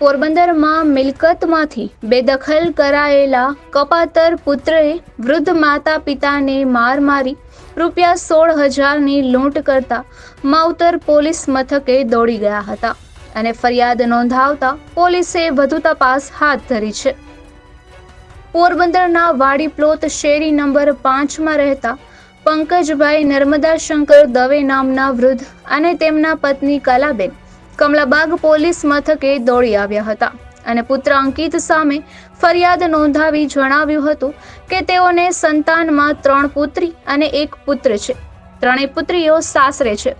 પોરબંદરમાં મિલકતમાંથી બેદખલ કરાયેલા કપાતર પુત્રએ વૃદ્ધ માતા પિતાને માર મારી રૂપિયા સોળ હજારની લૂંટ કરતા માવતર પોલીસ મથકે દોડી ગયા હતા અને ફરિયાદ નોંધાવતા પોલીસે વધુ તપાસ હાથ ધરી છે. પોરબંદરના વાડીપ્લોત શેરી નંબર પાંચમાં રહેતા પંકજભાઈ નર્મદા શંકર દવે નામના વૃદ્ધ અને તેમના પત્ની કલાબેન કમલાબાગ પોલીસ મથકે દોડી આવ્યા હતા અને પુત્ર અંકિત સામે ફરિયાદ નોંધાવી જણાવ્યું હતું કે તેઓને સંતાનમાં ત્રણ પુત્રી અને એક પુત્ર છે. ત્રણેય પુત્રીઓ સાસરે છે.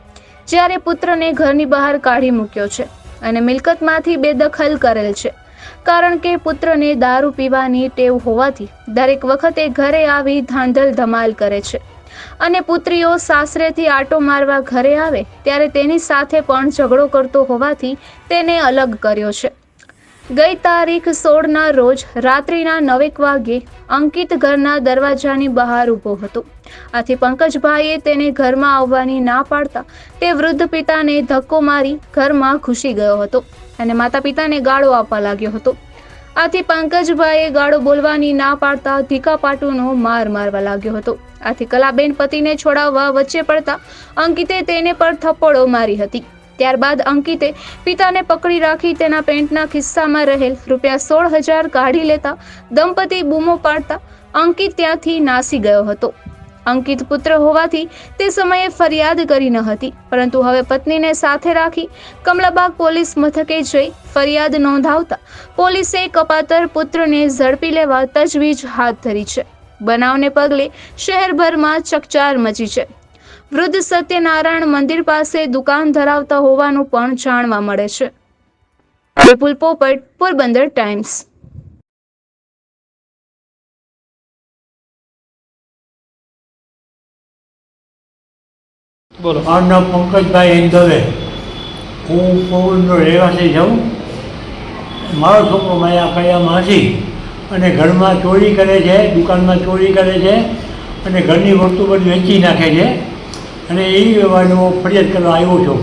જ્યારે પુત્રને ઘરની બહાર કાઢી મૂક્યો છે અને મિલકતમાંથી બેદખલ કરેલ છે. કારણ કે પુત્રને દારૂ પીવાની ટેવ હોવાથી દરેક વખતે ઘરે આવી ધાંધલ ધમાલ કરે છે. અને પુત્રીઓ સાસરેથી આટો મારવા ઘરે આવે, ત્યારે તેની સાથે પણ ઝઘડો કરતો હોવાથી તેને અલગ કર્યો છે. ગઈ તારીખ સોળના રોજ રાત્રિના નવેક વાગ્યે અંકિત ઘરના દરવાજાની બહાર ઊભો હતો. આથી પંકજભાઈએ તેને ઘરમાં આવવાની ના પાડતા તે વૃદ્ધ પિતાને ધક્કો મારી ઘરમાં ઘૂસી ગયો હતો અને માતા પિતાને ગાળો આપવા લાગ્યો હતો. આથી પંકજભાઈએ ગાળો બોલવાની ના પાડતા ધીકા પાટુનો માર મારવા લાગ્યો હતો. આથી કલાબેન પતિને છોડાવવા વચ્ચે પડતા અંકિતે તેને પર થપ્પડો મારી હતી. ત્યારબાદ અંકિતે પિતાને પકડી રાખી તેના પેન્ટના ખિસ્સામાં રહેલ રૂપિયા સોળ હજાર કાઢી લેતા દંપતી બૂમો પાડતા અંકિત ત્યાંથી નાસી ગયો હતો. અંકિત પુત્ર હોવાથી તે સમયે ફરિયાદ કરી ન હતી, પરંતુ હવે પત્નીને સાથે રાખી કમલાબાગ પોલીસ મથકે જઈ ફરિયાદ નોંધાવતા પોલીસે કપાતર પુત્રને ઝડપી લેવા તજવીજ હાથ ધરી છે. બનાવને પગલે શહેરભરમાં ચકચાર મચી છે. વૃદ્ધ સત્યનારાયણ મંદિર પાસે દુકાન ધરાવતા હોવાનું પણ જાણવા મળે છે. વિપુલ પોપટ, પોરબંદર ટાઈમ્સ. બોલો. મારું નામ પંકજભાઈ દવે હું પોરબંદર રહેવાસી છું. મારો છોકરો મારા કયામાં હસી અને ઘરમાં ચોરી કરે છે દુકાનમાં ચોરી કરે છે અને ઘરની વસ્તુ બધી વેચી નાખે છે. અને એ વ્યવહારનો ફરિયાદ કરવા આવ્યો છું.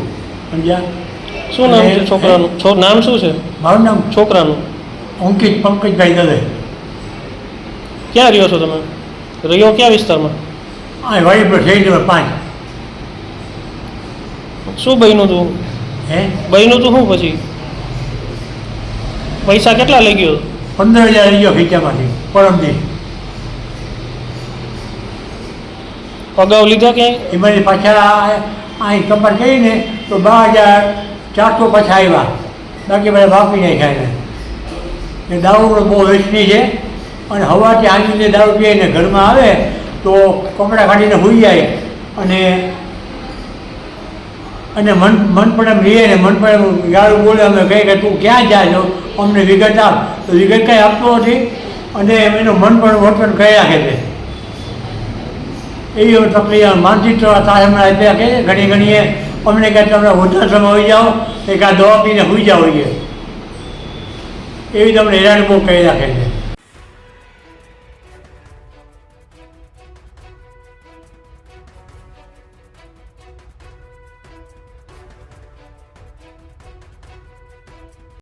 સમજ્યા? શું નામ છે છોકરાનું? છો નામ શું છે? મારું નામ છોકરાનું? અંકિત પંકજભાઈ દવે. ક્યાં રહ્યો છો તમે? રહ્યો કયા વિસ્તારમાં? આ વાડી પર થઈ નંબર પાંચ. શું બન્યું તું? હે? બન્યું તું શું પછી? પૈસા કેટલા લઈ ગયો? પંદર હજાર આવી ગયો ખીચામાંથી પરમદી અગાઉ લીધા કે? એમાંથી પાછા અહીં કપાટ કરીને તો બાર હજાર ચારસો પાછા આવ્યા બાકી બધા વાપરી નાખ્યા એને. એ દારૂ બહુ વેચની છે. અને હવાથી આંગીને દારૂ પીએ ને ઘરમાં આવે તો કપડાં કાઢીને હોઈ જાય. અને અને મન મન પણ એમ રહીએ ને મન પણ એમ ગાળું બોલે અમે કહીએ કે તું ક્યાં જાય છો અમને વિગત આપ. તો વિગત કાંઈ આપતો નથી અને એનું મન પણ વર્તન કરી રાખે છે. એવી તમને માનસિક થાય હમણાં આપ્યા કે ઘણી ઘણી અમને કહે તમે સમય હોઈ જાઓ, એક કાં દવા પીને હોઈ જાઓ એવી તમને હેરાન બહુ કરી રાખે છે.